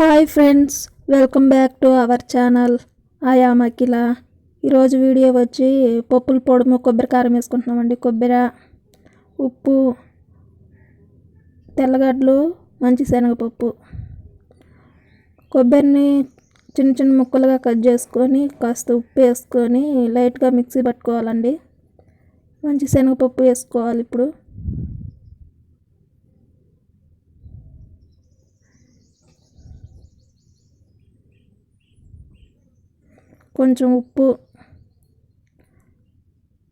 Hi friends welcome back to our channel. I'm Akhila. ఈరోజు video వచ్చి పప్పుల పొడుము కొబ్బరి కారం వేసుకుంటున్నామండి. కొబ్బరి ఉప్పు తెల్లగడ్డలు మంచి శనగపప్పు. కొబ్బరిని చిన్న చిన్న ముక్కలుగా కట్ చేసుకొని కాస్త ఉప్పు వేసుకొని లైట్గా మిక్సీ పట్టుకోవాలండి. మంచి శనగపప్పు వేసుకోవాలి ఇప్పుడు. కొంచెం ఉప్పు.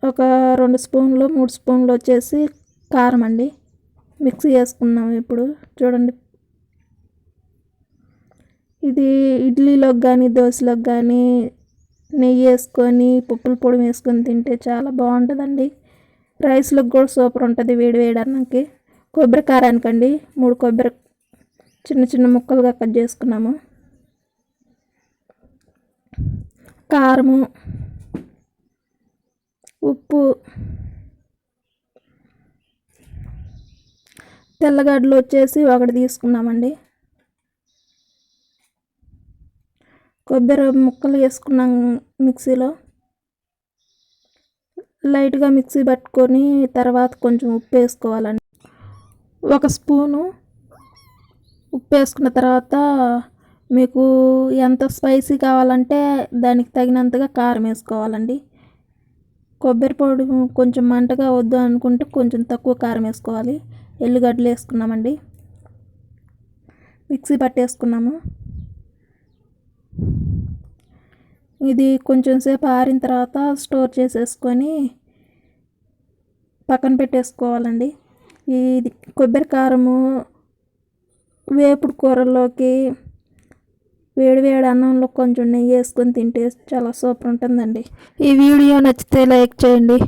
ఒక రెండు స్పూన్లు మూడు స్పూన్లు వచ్చేసి కారం అండి. మిక్సీ వేసుకున్నాము ఇప్పుడు. చూడండి. ఇది ఇడ్లీలోకి కానీ దోశలోకి కానీ నెయ్యి వేసుకొని పప్పుల పొడి వేసుకొని తింటే చాలా బాగుంటుందండి. రైస్లోకి కూడా సూపర్ ఉంటుంది వేడి వేడి అన్నాకి. కొబ్బరి కారానికండి మూడు కొబ్బరి చిన్న చిన్న ముక్కలుగా కట్ చేసుకున్నాము. కారము ఉప్పు తెల్లగడ్డలు వచ్చేసి ఒకటి తీసుకున్నామండి. కొబ్బరి ముక్కలు వేసుకున్నాం మిక్సీలో. లైట్గా మిక్సీ పట్టుకొని తర్వాత కొంచెం ఉప్పు వేసుకోవాలండి. ఒక స్పూను ఉప్పు వేసుకున్న తర్వాత మీకు ఎంత స్పైసీ కావాలంటే దానికి తగినంతగా కారం వేసుకోవాలండి. కొబ్బరి పొడి కొంచెం మంటగా వద్దు అనుకుంటే కొంచెం తక్కువ కారం వేసుకోవాలి. ఎల్లుగడ్డలు వేసుకున్నామండి. మిక్సీ పట్టేసుకున్నాము. ఇది కొంచెం సేపు ఆరిన తర్వాత స్టోర్ చేసేసుకొని పక్కన పెట్టేసుకోవాలండి. ఇది కొబ్బరి కారము వేపుడు కూరల్లోకి వేడి వేడి అన్నంలో కొంచెం నెయ్యి వేసుకొని తింటే చాలా సూపర్ ఉంటుందండి. ఈ వీడియో నచ్చితే లైక్ చేయండి.